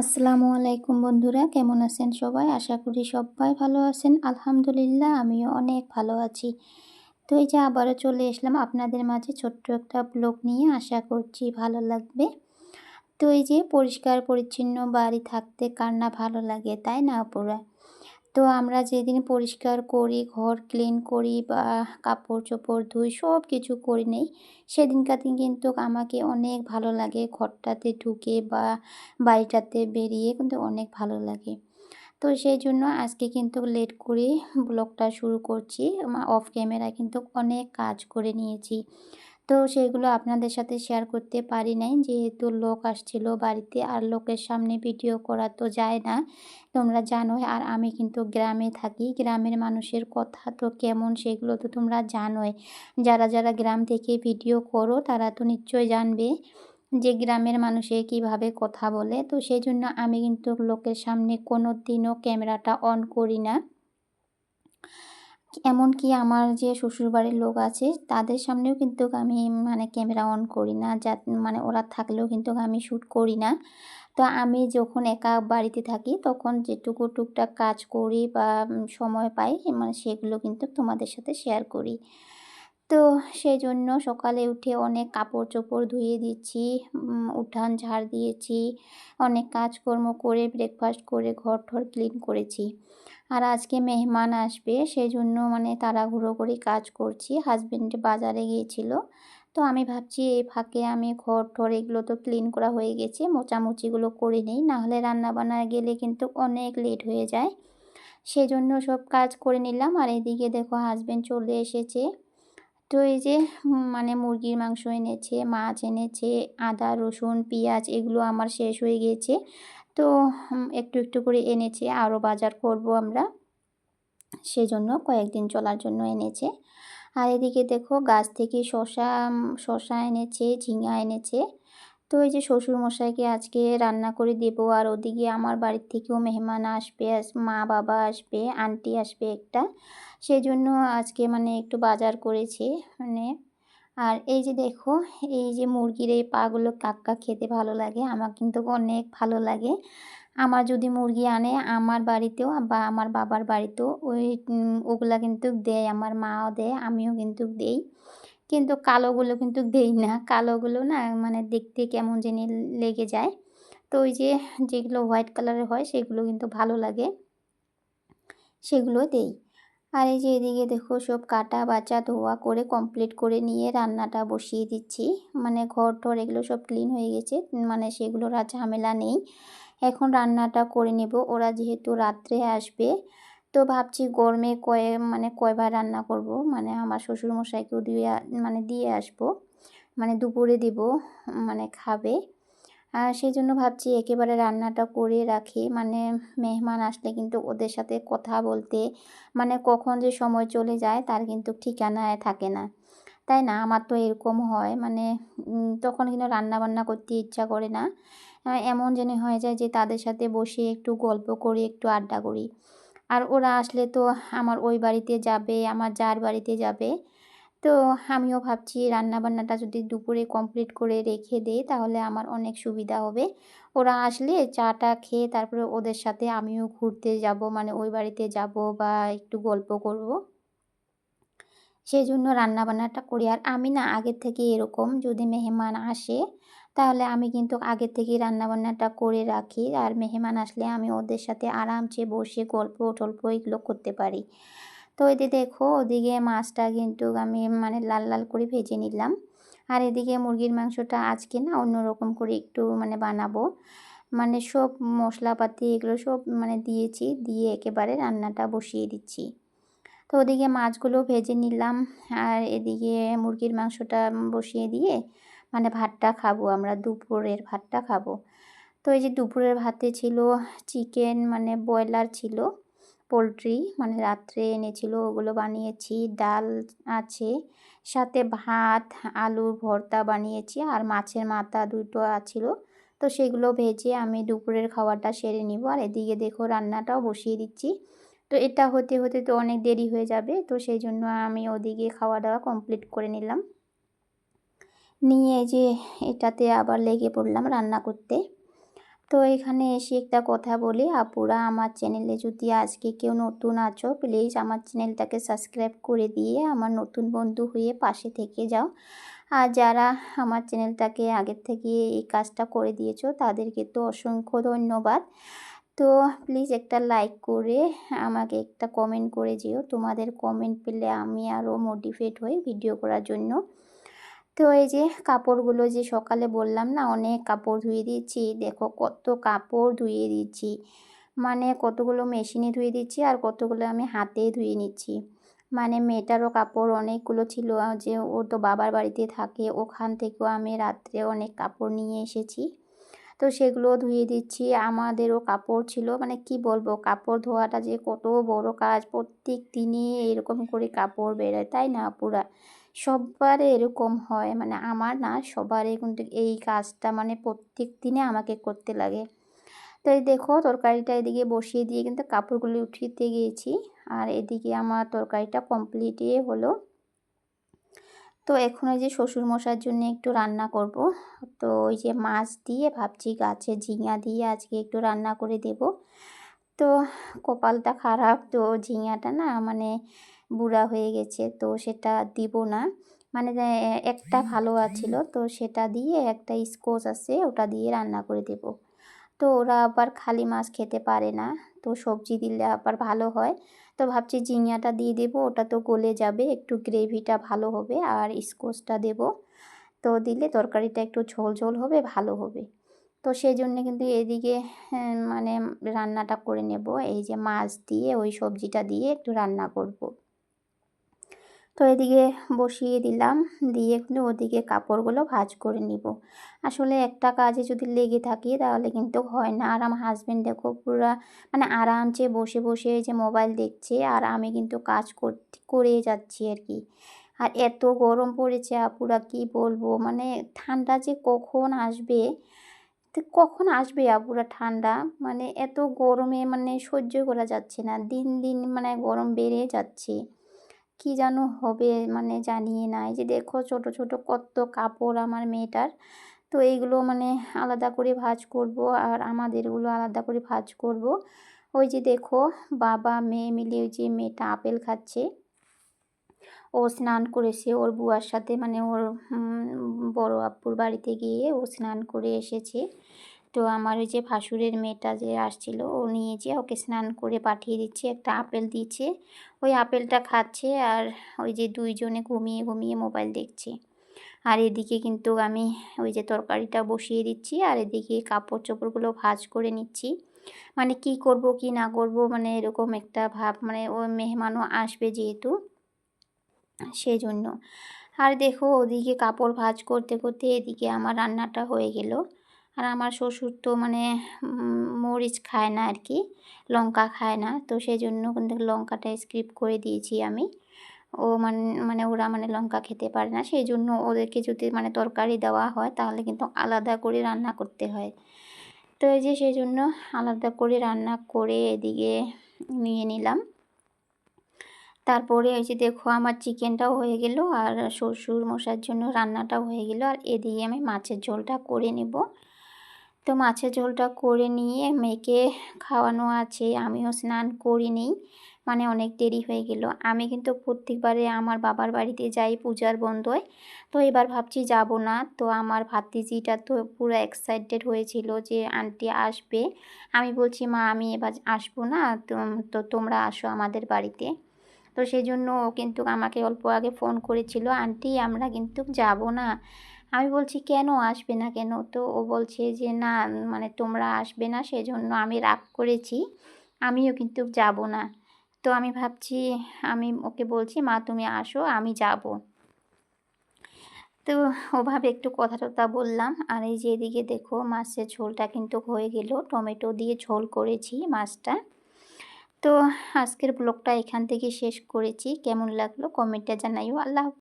আসসালামু আলাইকুম বন্ধুরা, কেমন আছেন সবাই? আশা করি সবাই ভালো আছেন। আলহামদুলিল্লাহ, আমিও অনেক ভালো আছি। তো এই যে আবারও চলে এসলাম আপনাদের মাঝে ছোট্ট একটা ব্লগ নিয়ে, আশা করছি ভালো লাগবে। তো এই যে পরিষ্কার পরিচ্ছন্ন বাড়ি থাকতে কার না ভালো লাগে, তাই না অপুরা তো আমরা যেদিন পরিষ্কার করি, ঘর ক্লিন করি বা কাপড় চোপড় ধুই সব কিছু করি নেই, সেদিনকার দিন কিন্তু আমাকে অনেক ভালো লাগে ঘরটাতে ঢুকে বা বাড়িটাতে বেরিয়ে কিন্তু অনেক ভালো লাগে। তো সেই জন্য আজকে কিন্তু লেট করে ব্লগটা শুরু করছি অফ ক্যামেরা কিন্তু অনেক কাজ করে নিয়েছি। তো সেগুলো আপনাদের সাথে শেয়ার করতে পারি নাই। যেহেতু লোক আসছিল বাড়িতে আর লোকের সামনে ভিডিও করা তো যায় না, তোমরা জানোই। আর আমি কিন্তু গ্রামে থাকি, গ্রামের মানুষের কথা তো কেমন সেগুলো তো তোমরা জানোই। যারা যারা গ্রাম থেকে ভিডিও করো তারা তো নিশ্চয় জানবে যে গ্রামের মানুষে কীভাবে কথা বলে। তো সেই জন্য আমি কিন্তু লোকের সামনে কোনো দিনও ক্যামেরাটা অন করি না। এমনকি আমার যে শ্বশুরবাড়ির লোক আছে, তাদের সামনেও কিন্তু আমি মানে ক্যামেরা অন করি না। যা মানে ওরা থাকলেও কিন্তু আমি শ্যুট করি না। তো আমি যখন একা বাড়িতে থাকি, তখন যেটুকু টুকটাক কাজ করি বা সময় পাই মানে সেগুলো কিন্তু তোমাদের সাথে শেয়ার করি। তো সেই জন্য সকালে উঠে অনেক কাপড় চোপড় ধুয়ে দিচ্ছি উঠান ঝাড় দিয়েছি, অনেক কাজকর্ম করে ব্রেকফাস্ট করে ঘর ঠর ক্লিন করেছি। আর আজকে মেহমান আসবে সেই জন্য মানে তাড়াহুড়ো করে কাজ করছি হাজব্যান্ড বাজারে গিয়েছিল। তো আমি ভাবছি এই ফাঁকে আমি ঘর ঠর এগুলো তো ক্লিন করা হয়ে গেছে, মোচামুচিগুলো করে নিই, নাহলে রান্নাবান্না গেলে কিন্তু অনেক লেট হয়ে যায়। সেজন্য সব কাজ করে নিলাম, আর এদিকে দেখো হাজব্যান্ড চলে এসেছে। তো এই যে মানে মুরগির মাংস এনেছে, মাছ এনেছে, আদা, রসুন, পেঁয়াজ এগুলো আমার শেষ হয়ে গিয়েছে তো একটু একটু করে এনেছে, আরও বাজার করব আমরা। সেজন্য কয়েকদিন চলার জন্য এনেছে। আর এদিকে দেখো, গাছ থেকে শশা শশা এনেছে, ঝিঙা এনেছে। তো এই যে শ্বশুরমশাইকে আজকে রান্না করে দেবো, আর ওদিকে আমার বাড়ির থেকেও মেহমান আসবে মা বাবা আসবে, আন্টি আসবে একটা। সেই জন্য আজকে মানে একটু বাজার করেছি মানে। আর এই যে দেখো, এই যে মুরগির এই পাগুলো কাক্কা খেতে ভালো লাগে, আমার কিন্তু অনেক ভালো লাগে। আমার যদি মুরগি আনে আমার বাড়িতেও বা আমার বাবার বাড়িতেও ওই ওগুলা কিন্তু দেয়, আমার মাও দেয়, আমিও কিন্তু দেই। কিন্তু কালোগুলো কিন্তু দেই না। কালোগুলো না মানে দেখতে কেমন জানি লেগে যায়। তো ওই যে যেগুলো হোয়াইট কালারের হয় সেগুলো কিন্তু ভালো লাগে। সেগুলো দেই। আর এই যে এদিকে দেখো সব কাটা বাচা ধোয়া করে কমপ্লিট করে নিয়ে রান্নাটা বসিয়ে দিচ্ছি। মানে ঘর টর এগুলো সব ক্লিন হয়ে গেছে। মানে সেগুলোর আর ঝামেলা নেই। এখন রান্নাটা করে নেব। ওরা যেহেতু রাত্রে আসবে তো ভাবছি গরমে কয়ে মানে কয়বার রান্না করব। মানে আমার শ্বশুরমশাইকেও দিয়ে মানে দিয়ে আসব। মানে দুপুরে দিব মানে খাবে। আর সেই জন্য ভাবছি একেবারে রান্নাটা করে রাখি। মানে মেহমান আসলে কিন্তু ওদের সাথে কথা বলতে মানে কখন যে সময় চলে যায় তার কিন্তু ঠিকানায় থাকে না। তাই না? আমার তো এরকম হয়। মানে তখন কিন্তু রান্না বান্না করতে ইচ্ছা করে না। এমন যেন হয়ে যায় যে তাদের সাথে বসে একটু গল্প করি, একটু আড্ডা করি। আর ওরা আসলে তো আমার ওই বাড়িতে যাবে, আমার যার বাড়িতে যাবে। তো আমিও ভাবছি রান্নাবান্নাটা যদি দুপুরে কমপ্লিট করে রেখে দেই, তাহলে আমার অনেক সুবিধা হবে। ওরা আসলে চাটা খেয়ে তারপরে ওদের সাথে আমিও ঘুরতে যাব মানে ওই বাড়িতে যাব বা একটু গল্প করব। সেই জন্য রান্নাবান্নাটা করি। আর আমি না আগের থেকে এরকম যদি মেহমান আসে তাহলে আমি কিন্তু আগের থেকেই রান্নাবান্নাটা করে রাখি। আর মেহমান আসলে আমি ওদের সাথে আরামসে বসে গল্প টল্প এগুলো করতে পারি। তো এতে দেখো, ওদিকে মাছটা কিন্তু আমি মানে লাল লাল করে ভেজে নিলাম। আর এদিকে মুরগির মাংসটা আজকে না অন্যরকম করে একটু মানে বানাবো। মানে সব মশলাপাতি এগুলো সব মানে দিয়েছি, দিয়ে একেবারে রান্নাটা বসিয়ে দিচ্ছি। তো ওদিকে মাছগুলো ভেজে নিলাম। আর এদিকে মুরগির মাংসটা বসিয়ে দিয়ে মানে ভাতটা খাব, আমরা দুপুরের ভাতটা খাব। তো এই যে দুপুরের ভাতে ছিল চিকেন মানে ব্রয়লার ছিল, পোলট্রি মানে রাত্রে এনেছিল, ওগুলো বানিয়েছি, ডাল আছে, সাথে ভাত, আলুর ভর্তা বানিয়েছি, আর মাছের মাথা দুটো আছিল। তো সেগুলো ভেজে আমি দুপুরের খাবারটা সেরে নিব, আর এদিকে দেখো রান্নাটাও বসিয়ে দিচ্ছি। তো এটা হতে হতে তো অনেক দেরি হয়ে যাবে, তো সেই জন্য আমি ওদিকে খাওয়া দাওয়া কমপ্লিট করে নিলাম। নিয়ে যে এটাতে আবার লেগে পড়লাম রান্না করতে। তো এখানে এসে একটা কথা বলি, আপুরা আমার চ্যানেলে যদি আজকে কেউ নতুন আছো প্লিজ আমার চ্যানেলটাকে সাবস্ক্রাইব করে দিয়ে আমার নতুন বন্ধু হয়ে পাশে থেকে যাও। আর যারা আমার চ্যানেলটাকে আগের থেকে এই কাজটা করে দিয়েছ, তাদেরকে তো অসংখ্য ধন্যবাদ। তো প্লিজ একটা লাইক করে আমাকে একটা কমেন্ট করে যেও। তোমাদের কমেন্ট পেলে আমি আরও মোটিভেট হই ভিডিও করার জন্য। তো এই যে কাপড়গুলো যে সকালে বললাম না, অনেক কাপড় ধুয়ে দিচ্ছি। দেখো কত কাপড় ধুয়ে দিচ্ছি। মানে কতগুলো মেশিনে ধুয়ে দিচ্ছি আর কতগুলো আমি হাতে ধুয়ে নিচ্ছি। মানে মেয়েটারও কাপড় অনেকগুলো ছিল যে ও তো বাবার বাড়িতে থাকে, ওখান থেকেও আমি রাত্রে অনেক কাপড় নিয়ে এসেছি। তো সেগুলো ধুয়ে দিচ্ছি। আমাদেরও কাপড় ছিল মানে কি বলব, কাপড় ধোয়াটা যে কত বড় কাজ, প্রত্যেক দিনে এরকম করে কাপড় বেরোয়, তাই না পুরা? সবার এরকম হয়। মানে আমার না সবারই কিন্তু এই কাজটা মানে প্রত্যেক দিনে আমাকে করতে লাগে। তো এই দেখো তরকারিটা এদিকে বসিয়ে দিয়ে কিন্তু কাপড়গুলি উঠিতে গিয়েছি। আর এদিকে আমার তরকারিটা কমপ্লিটই হলো। তো এখন ওই যে শ্বশুরমশার জন্য একটু রান্না করব। তো ওই যে মাছ দিয়ে ভাবছি গাছে ঝিঙা দিয়ে আজকে একটু রান্না করে দেব। তো কপালটা খারাপ তো ঝিঙাটা না মানে বুড়া হয়ে গেছে তো সেটা দিব না। মানে একটা ভালো আছিল তো সেটা দিয়ে একটা স্কোচ আছে ওটা দিয়ে রান্না করে দেব। তো ওরা আবার খালি মাছ খেতে পারে না তো সবজি দিলে আবার ভালো হয়। তো ভাবছি ঝিঙাটা দিয়ে দেব ওটা তো গলে যাবে একটু গ্রেভিটা ভালো হবে আর স্কোচটা দেব। তো দিলে তরকারিটা একটু ঝোল ঝোল হবে ভালো হবে। তো সেই জন্য কিন্তু এদিকে হ্যাঁ, মানে রান্নাটা করে নেব। এই যে মাছ দিয়ে ওই সবজিটা দিয়ে একটু রান্না করব। তো এদিকে বসিয়ে দিলাম দিয়ে কিন্তু ওদিকে কাপড়গুলো ভাজ করে নিব। আসলে একটা কাজে যদি লেগে থাকি তাহলে কিন্তু হয় না। আর আমার হাজব্যান্ড দেখো পুরো মানে আরামসে বসে বসে যে মোবাইল দেখছে আর আমি কিন্তু কাজ করে যাচ্ছি আর কি। আর এত গরম পড়েছে আপুরা কি বলব? মানে ঠান্ডা যে কখন আসবে কখন আসবে আপুরা ঠান্ডা? মানে এত গরমে মানে সহ্য করা যাচ্ছে না। দিন দিন মানে গরম বেড়ে যাচ্ছে। কি যেন হবে মানে জানিয়ে নাই যে দেখো ছোট ছোট কত কাপড় আমার মেয়েটার। তো এইগুলো মানে আলাদা করে ভাজ করব আর আমাদেরগুলো আলাদা করে ভাজ করব। ওই যে দেখো বাবা, মেয়ে মিলে ওই যে মেয়েটা আপেল খাচ্ছে। ও স্নান করেছে। ওর বুয়ার সাথে মানে ওর বড় আপুর বাড়িতে গিয়ে ও স্নান করে এসেছে। তো আমার ওই যে ভাসুরের মেয়েটা যে আসছিল, ও নিয়ে যেয়ে ওকে স্নান করে পাঠিয়ে দিচ্ছে, একটা আপেল দিচ্ছে। ওই আপেলটা খাচ্ছে আর ওই যে দুইজনে ঘুমিয়ে ঘুমিয়ে মোবাইল দেখছে। আর এদিকে কিন্তু আমি ওই যে তরকারিটা বসিয়ে দিচ্ছি আর এদিকে কাপড় চোপড়গুলো ভাজ করে নিচ্ছি। মানে কি করব কি না করব মানে এরকম একটা ভাব মানে ও মেহমানও আসবে যেহেতু। সেই জন্য আর দেখো, ওদিকে কাপড় ভাজ করতে করতে এদিকে আমার রান্নাটা হয়ে গেল। আর আমার শ্বশুর তো মানে মরিচ খায় না আর কি, লঙ্কা খায় না। তো সেই জন্য লঙ্কাটা স্ক্রিপ করে দিয়েছি আমি। ও মানে মানে ওরা মানে লঙ্কা খেতে পারে না। সেই জন্য ওদেরকে যদি মানে তরকারি দেওয়া হয়, তাহলে কিন্তু আলাদা করে রান্না করতে হয়। তো এই যে সেই জন্য আলাদা করে রান্না করে এদিকে নিয়ে নিলাম। তারপরে এই যে দেখো আমার চিকেনটাও হয়ে গেল আর শ্বশুর মশার জন্য রান্নাটাও হয়ে গেল। আর এদিকে আমি মাছের ঝোলটা করে নেব। তো মাছের ঝোলটা করে নিয়ে মেয়েকে খাওয়ানো আছে। আমিও স্নান করিনি মানে অনেক দেরি হয়ে গেল। আমি কিন্তু প্রত্যেকবারে আমার বাবার বাড়িতে যাই পূজার বন্ধয়। তো এবার ভাবছি যাব না। তো আমার ভাতিজিটা তো পুরো এক্সাইটেড হয়েছিল যে আন্টি আসবে। আমি বলছি, মা, আমি এবার আসব না। তো তোমরা আসো আমাদের বাড়িতে। তো সেই জন্য ও কিন্তু আমাকে অল্প আগে ফোন করেছিল, আন্টি, আমরা কিন্তু যাব না। আমি বলছি, কেন আসবে না কেন? তো ও বলছে যে, না মানে তোমরা আসবে না, সেজন্য আমি রাগ করেছি, আমিও কিন্তু যাব না। তো আমি ভাবছি, আমি ওকে বলছি, মা, তুমি আসো, আমি যাব। তো ওভাবে একটু কথা টথা বললাম, আর এই যে এদিকে দেখো, মাছের ঝোলটা কিন্তু হয়ে গেল, টমেটো দিয়ে ঝোল করেছি মাছটা। তো আজকের ব্লগটা এখান থেকে শেষ করেছি। কেমন লাগল? কমেন্টটা জানাইও। আল্লাহ